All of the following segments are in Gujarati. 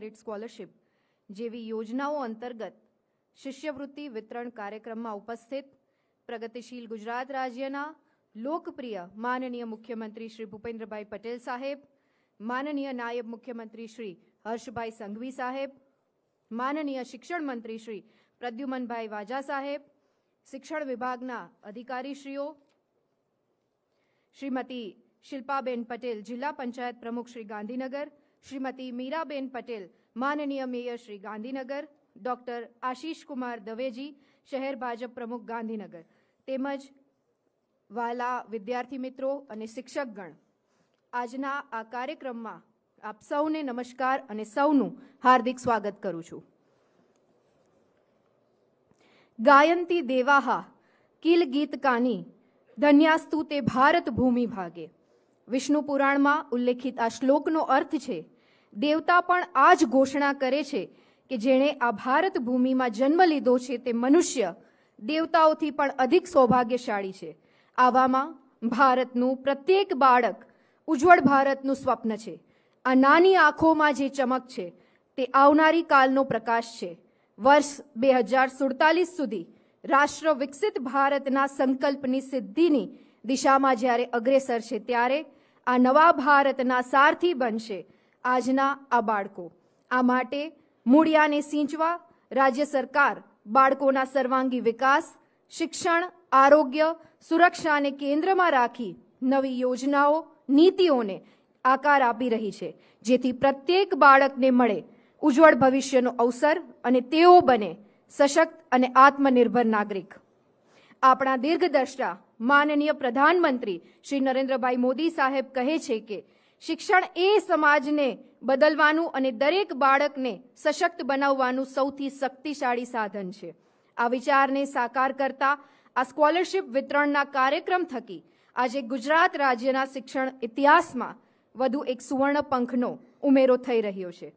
મેરિટ સ્કોલરશીપ જેવી યોજનાઓ અંતર્ગત શિષ્યવૃત્તિ વિતરણ કાર્યક્રમમાં ઉપસ્થિત પ્રગતિશીલ ગુજરાત રાજ્યના લોકપ્રિય માનનીય મુખ્યમંત્રી શ્રી ભૂપેન્દ્રભાઈ પટેલ સાહેબ, માનનીય નાયબ મુખ્યમંત્રી શ્રી હર્ષભાઈ સંઘવી સાહેબ, માનનીય શિક્ષણ મંત્રી શ્રી પ્રદ્યુમનભાઈ વાજા સાહેબ, શિક્ષણ વિભાગના અધિકારીશ્રીઓ, શ્રીમતી શિલ્પાબેન પટેલ જિલ્લા પંચાયત પ્રમુખ શ્રી ગાંધીનગર શ્રીમતી મીરાબેન પટેલ, માનનીય મેયર શ્રી ગાંધીનગર, ડોક્ટર આશીષ કુમાર દવેજી, શહેર ભાજપ પ્રમુખ ગાંધીનગર. તેમજ વાલા વિદ્યાર્થી મિત્રો અને શિક્ષકગણ. આજના આ કાર્યક્રમમાં આપ સૌને નમસ્કાર અને સૌનું હાર્દિક સ્વાગત કરું છું. ગાયંતી દેવાહા, કિલ ગીત કાની, ધન્યાસ્તુ તે ભારત ભૂમિ ભાગે. વિષ્ણુ પુરાણમાં ઉલ્લેખિત આ શ્લોકનો અર્થ છે, દેવતા પણ આ જ ઘોષણા કરે છે કે જેણે આ ભારત ભૂમિમાં જન્મ લીધો છે તે મનુષ્ય દેવતાઓથી પણ અધિક સૌભાગ્યશાળી છે. આવામાં ભારતનું પ્રત્યેક બાળક ઉજ્જવળ ભારતનું સ્વપ્ન છે. આ નાની આંખોમાં જે ચમક છે તે આવનારી કાલનો પ્રકાશ છે. વર્ષ બે હજાર સુડતાલીસ સુધી રાષ્ટ્ર વિકસિત ભારતના સંકલ્પની સિદ્ધિની દિશામાં જ્યારે અગ્રેસર છે ત્યારે આ નવા ભારતના સારથી બનશે આજના આ બાળકો. આ માટે મૂળિયાને સિંચવા રાજ્ય સરકાર, બાળકોના સર્વાંગી વિકાસ, શિક્ષણ, આરોગ્ય, સુરક્ષાને કેન્દ્રમાં રાખી નવી યોજનાઓ, નીતિઓને આકાર આપી રહી છે, જેથી પ્રત્યેક બાળકને મળે ઉજ્જવળ ભવિષ્યનો અવસર અને તેઓ બને સશક્ત અને આત્મનિર્ભર નાગરિક. આપણા દીર્ઘદ્રષ્ટા માનનીય પ્રધાનમંત્રી શ્રી નરેન્દ્રભાઈ મોદી સાહેબ કહે છે કે શિક્ષણ એ સમાજને બદલવાનું અને દરેક બાળકને સશક્ત બનાવવાનું સૌથી શક્તિશાળી સાધન છે. આ વિચારને સાકાર કરતા આ સ્કોલરશિપ વિતરણના કાર્યક્રમ થકી આજે ગુજરાત રાજ્યના શિક્ષણ ઇતિહાસમાં વધુ એક સુવર્ણ પંખનો ઉમેરો થઈ રહ્યો છે.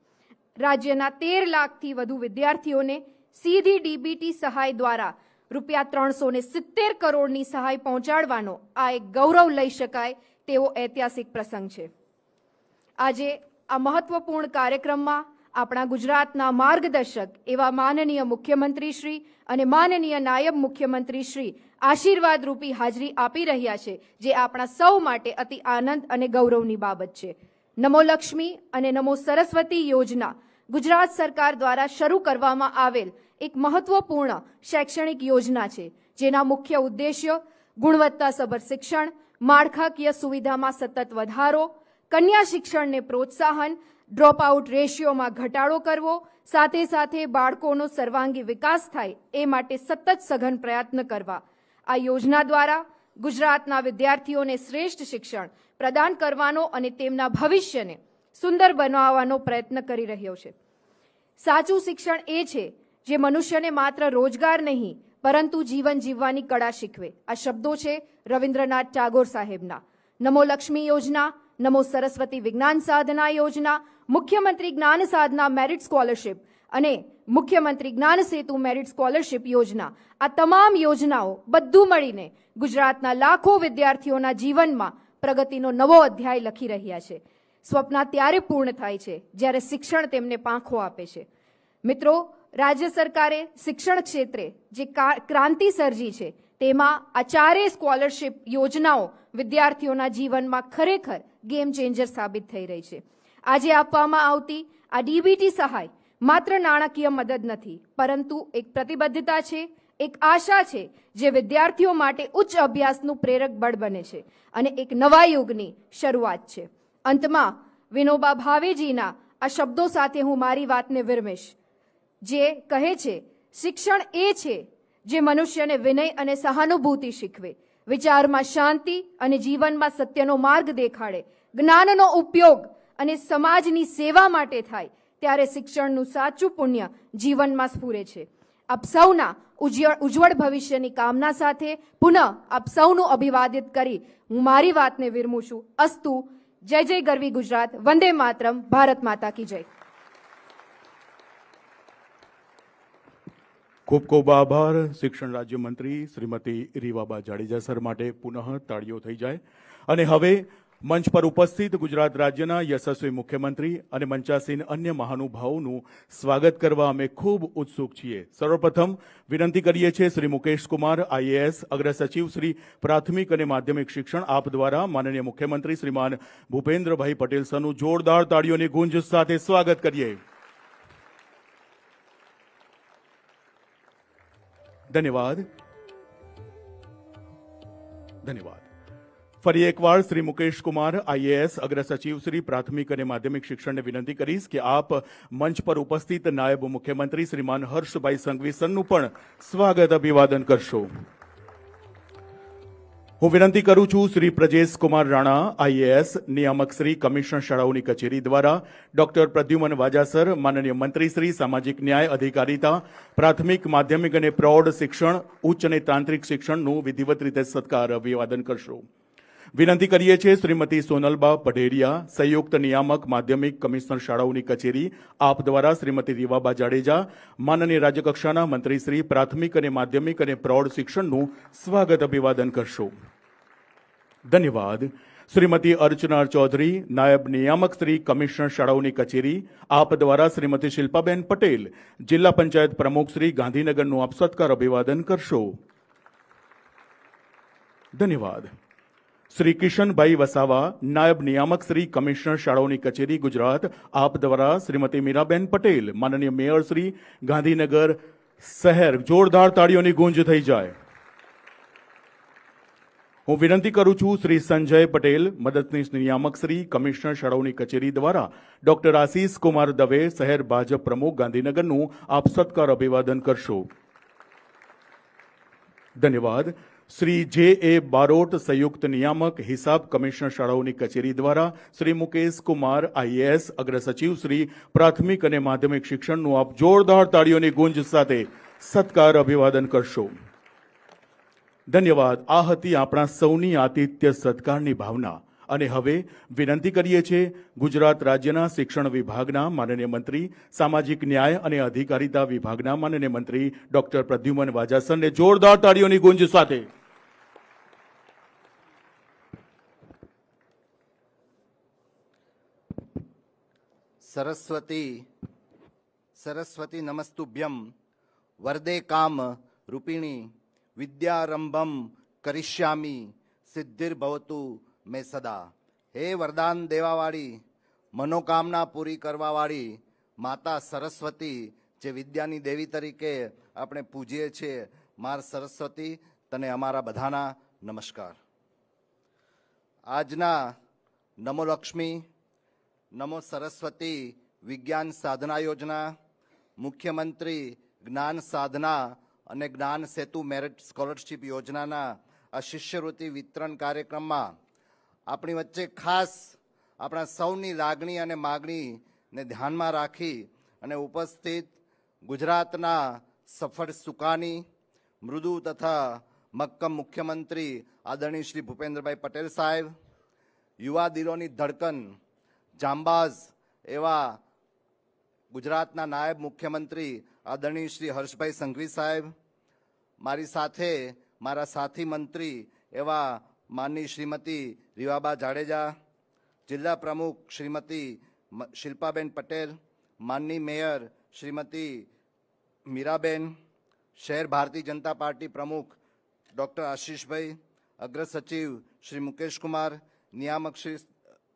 રાજ્યના તેર લાખથી વધુ વિદ્યાર્થીઓને સીધી ડીબીટી સહાય દ્વારા રૂપિયા ત્રણસો ને સિત્તેર કરોડની સહાય પહોંચાડવાનો આ એક ગૌરવ લઈ શકાય તેવો ઐતિહાસિક પ્રસંગ છે. આજે આ મહત્વપૂર્ણ કાર્યક્રમમાં આપણા ગુજરાતના માર્ગદર્શક એવા માનનીય મુખ્યમંત્રી શ્રી અને માનનીય નાયબ મુખ્યમંત્રી શ્રી આશીર્વાદ રૂપી હાજરી આપી રહ્યા છે, જે આપણા સૌ માટે અતિ આનંદ અને ગૌરવની બાબત છે. નમો લક્ષ્મી અને નમો સરસ્વતી યોજના ગુજરાત સરકાર દ્વારા શરૂ કરવામાં આવેલ એક મહત્વપૂર્ણ શૈક્ષણિક યોજના છે. જેના મુખ્ય ઉદ્દેશ્ય ગુણવત્તાસભર શિક્ષણ, માળખાકીય સુવિધામાં સતત વધારો, કન્યા શિક્ષણને પ્રોત્સાહન ડ્રોપ આઉટ રેશિયોમાં ઘટાડો કરવો, સાથે સાથે બાળકોનો સર્વાંગી વિકાસ થાય એ માટે સતત સઘન પ્રયત્ન કરવા. આ યોજના દ્વારા ગુજરાતના વિદ્યાર્થીઓને શ્રેષ્ઠ શિક્ષણ પ્રદાન કરવાનો અને તેમના ભવિષ્યને સુંદર બનાવવાનો પ્રયત્ન કરી રહ્યો છે. સાચું શિક્ષણ એ છે જે મનુષ્યને માત્ર રોજગાર નહીં, પરંતુ જીવન જીવવાની કળા શીખવે. આ શબ્દો છે રવિન્દ્રનાથ ટાગોર સાહેબના. નમો લક્ષ્મી યોજના, નમો સરસ્વતી વિજ્ઞાન સાધના યોજના, મુખ્યમંત્રી જ્ઞાન સાધના મેરિટ સ્કોલરશિપ અને મુખ્યમંત્રી જ્ઞાન સેતુ મેરિટ સ્કોલરશિપ યોજના. આ તમામ યોજનાઓ બધું મળીને ગુજરાતના લાખો વિદ્યાર્થીઓના જીવનમાં પ્રગતિનો નવો અધ્યાય લખી રહ્યા છે. સ્વપ્ન ત્યારે પૂર્ણ થાય છે જ્યારે શિક્ષણ તેમને પાંખો આપે છે. મિત્રો, રાજ્ય સરકારે શિક્ષણ ક્ષેત્રે જે ક્રાંતિ સર્જી છે, તેમાં આ ચારેય સ્કોલરશિપ યોજનાઓ વિદ્યાર્થીઓના જીવનમાં ખરેખર ગેમ ચેન્જર સાબિત થઈ રહી છે. આજે આપવામાં આવતી આ ડીબીટી સહાય માત્ર નાણાકીય મદદ નથી, પરંતુ એક પ્રતિબદ્ધતા છે, એક આશા છે જે વિદ્યાર્થીઓ માટે ઉચ્ચ અભ્યાસનું પ્રેરક બળ બને છે અને એક નવા યુગની શરૂઆત છે. અંતમાં, વિનોબા ભાવેજીના આ શબ્દો સાથે હું મારી વાતને વિરમીશ. જે કહે છે, શિક્ષણ એ છે જે મનુષ્યને વિનય અને સહાનુભૂતિ શીખવે. વિચારમાં શાંતિ અને જીવનમાં સત્યનો માર્ગ દેખાડે. જ્ઞાનનો ઉપયોગ અને સમાજની સેવા માટે થાય ત્યારે શિક્ષણનું સાચું પુણ્ય જીવનમાં સ્ફુરે છે. આપ સૌના ઉજ્જવળ ભવિષ્યની કામના સાથે પુનઃ આપ સૌનું અભિવાદિત કરી હું મારી વાતને વિરમું છું. અસ્તુ જય જય ગરવી ગુજરાત, વંદે માતરમ, ભારત માતા કી જય. ખૂબ ખૂબ આભાર શિક્ષણ રાજ્યમંત્રી શ્રીમતી રીવાબા જાડેજા સર માટે પુનઃ તાળીઓ થઈ જાય. અને હવે મંચ પર ઉપસ્થિત ગુજરાત રાજ્યના યશસ્વી મુખ્યમંત્રી અને મંચાસીન અન્ય મહાનુભાવોનું સ્વાગત કરવા અમે ખૂબ ઉત્સુક છીએ. સર્વપ્રથમ વિનંતી કરીએ છીએ શ્રી મુકેશ કુમાર આઈએએસ અગ્રસચિવ, શ્રી પ્રાથમિક અને માધ્યમિક શિક્ષણ આપ દ્વારા માનનીય મુખ્યમંત્રી શ્રીમાન ભૂપેન્દ્રભાઈ પટેલ સરનું જોરદાર તાળીઓની ગુંજ સાથે સ્વાગત કરીએ. ધન્યવાદ. ધન્યવાદ. ફરી એકવાર શ્રી મુકેશ કુમાર આઈએએસ અગ્ર સચિવ શ્રી પ્રાથમિક અને માધ્યમિક શિક્ષણને વિનંતી કરીશ કે આપ મંચ પર ઉપસ્થિત નાયબ મુખ્યમંત્રી શ્રીમાન હર્ષભાઈ સંઘવી સરનું પણ સ્વાગત અભિવાદન કરશો. હું વિનંતી કરું છું શ્રી પ્રજેશ કુમાર રાણા આઈએએસ નિયામક શ્રી કમિશનર શાળાઓની કચેરી દ્વારા, ડોક્ટર પ્રદ્યુમન વાજાસર, માનનીય મંત્રી શ્રી, સામાજિક ન્યાય અધિકારીતા, પ્રાથમિક, માધ્યમિક અને પ્રૌઢ શિક્ષણ, ઉચ્ચ અને તાંત્રિક શિક્ષણનું વિધિવત રીતે સત્કાર અભિવાદન કરશો. વિનંતી કરીએ છીએ શ્રીમતી સોનલબા પઢેરિયા, સંયુક્ત નિયામક, માધ્યમિક કમિશનર શાળાઓની કચેરી, આપ દ્વારા શ્રીમતી રીવાબા જાડેજા, માનનીય રાજ્યકક્ષાના મંત્રી શ્રી પ્રાથમિક અને માધ્યમિક અને પ્રૌઢ શિક્ષણનું સ્વાગત અભિવાદન કરશો. ધન્યવાદ. શ્રીમતી અર્ચના ચૌધરી, નાયબ નિયામક શ્રી, કમિશનર શાળાઓની કચેરી, આપ દ્વારા શ્રીમતી શિલ્પાબેન પટેલ, જિલ્લા પંચાયત પ્રમુખ શ્રી, ગાંધીનગરનું આપ સત્કાર અભિવાદન કરશો. ધન્યવાદ. શ્રી કિશનભાઈ વસાવા, નાયબ નિયામક શ્રી કમિશનર શાળાઓની કચેરી, ગુજરાત. આપ દ્વારા શ્રીમતી મીરાબેન પટેલ, માનનીય મેયર શ્રી, ગાંધીનગર શહેર. જોરદાર તાળીઓની ગુંજ થઈ જાય. હું વિનંતી કરું છું શ્રી સંજય પટેલ, મદદનીશ નિયામક શ્રી, કમિશનર શાળાઓની કચેરી દ્વારા. ડોક્ટર આશીષ કુમાર દવે, શહેર ભાજપ પ્રમુખ, ગાંધીનગરનું આપ સત્કાર અભિવાદન કરશો. ધન્યવાદ. શ્રી જે એ બારોટ સંયુક્ત નિયામક હિસાબ કમિશનર શાળાઓની કચેરી દ્વારા શ્રી મુકેશ કુમાર આઈએએસ અગ્રસચિવ શ્રી પ્રાથમિક અને માધ્યમિક શિક્ષણનું આપ જોરદાર તાળીઓની ગુંજ સાથે સત્કાર અભિવાદન કરશો. ધન્યવાદ. આ હતી આપણા સૌની આતિથ્ય સત્કારની ભાવના. અને હવે વિનંતી કરીએ છીએ ગુજરાત રાજ્યના શિક્ષણ વિભાગના માનનીય મંત્રી, સામાજિક ન્યાય અને અધિકારીતા વિભાગના માનનીય મંત્રી ડોક્ટર પ્રદ્યુમન વાજાસનને જોરદાર તાળીઓની ગુંજ સાથે. સરસ્વતી સરસ્વતી નમસ્તુભ્યમ, વરદે કામ રૂપિણી, વિદ્યારંભમ કરિષ્યામી, સિદ્ધિર્ભવતુ મે સદા. હે વરદાન દેવાવાળી, મનોકામના પૂરી કરવાવાળી માતા સરસ્વતી, જે વિદ્યાની દેવી તરીકે આપણે પૂજીએ છીએ, માર સરસ્વતી, તને અમારા બધાના નમસ્કાર. આજના નમો લક્ષ્મી, નમો સરસ્વતી વિજ્ઞાન સાધના યોજના, મુખ્યમંત્રી જ્ઞાન સાધના અને જ્ઞાન સેતુ મેરિટ સ્કોલરશિપ યોજનાના આ શિષ્યવૃત્તિ વિતરણ કાર્યક્રમમાં આપણી વચ્ચે ખાસ આપણા સૌની લાગણી અને માગણીને ધ્યાનમાં રાખી અને ઉપસ્થિત ગુજરાતના સફળ સુકાની, મૃદુ તથા મક્કમ મુખ્યમંત્રી આદરણીય શ્રી ભૂપેન્દ્રભાઈ પટેલ સાહેબ યુવા દિલોની ધડકન, જાંબાઝ એવા ગુજરાતના નાયબ મુખ્યમંત્રી આદરણીય શ્રી હર્ષભાઈ સંઘવી સાહેબ, મારી સાથે મારા સાથી મંત્રી એવા માનની શ્રીમતી રીવાબા જાડેજા, જિલ્લા પ્રમુખ શ્રીમતી શિલ્પાબેન પટેલ, માનની મેયર શ્રીમતી મીરાબેન, શહેર ભારતીય જનતા પાર્ટી પ્રમુખ ડૉક્ટર આશીષભાઈ, અગ્ર સચિવ શ્રી મુકેશ કુમાર નિયામક શ્રી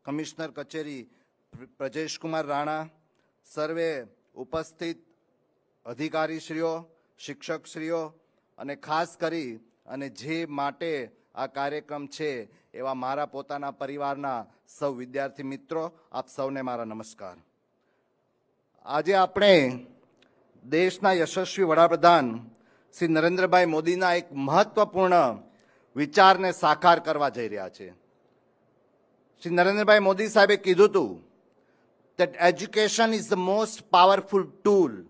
કમિશનર કચેરી પ્ર- પ્રજેશકુમાર રાણા, સર્વે ઉપસ્થિત અધિકારીશ્રીઓ, શિક્ષકશ્રીઓ અને ખાસ કરી અને જે માટે આ કાર્યક્રમ છે એવા મારા પોતાના પરિવારના સૌ વિદ્યાર્થી મિત્રો, આપ સૌને મારા નમસ્કાર. આજે આપણે દેશના યશસ્વી વડાપ્રધાન શ્રી નરેન્દ્રભાઈ મોદીના એક મહત્વપૂર્ણ વિચારને સાકાર કરવા જઈ રહ્યા છે. શ્રી નરેન્દ્રભાઈ મોદી સાહેબે કીધું હતું that education is the most powerful tool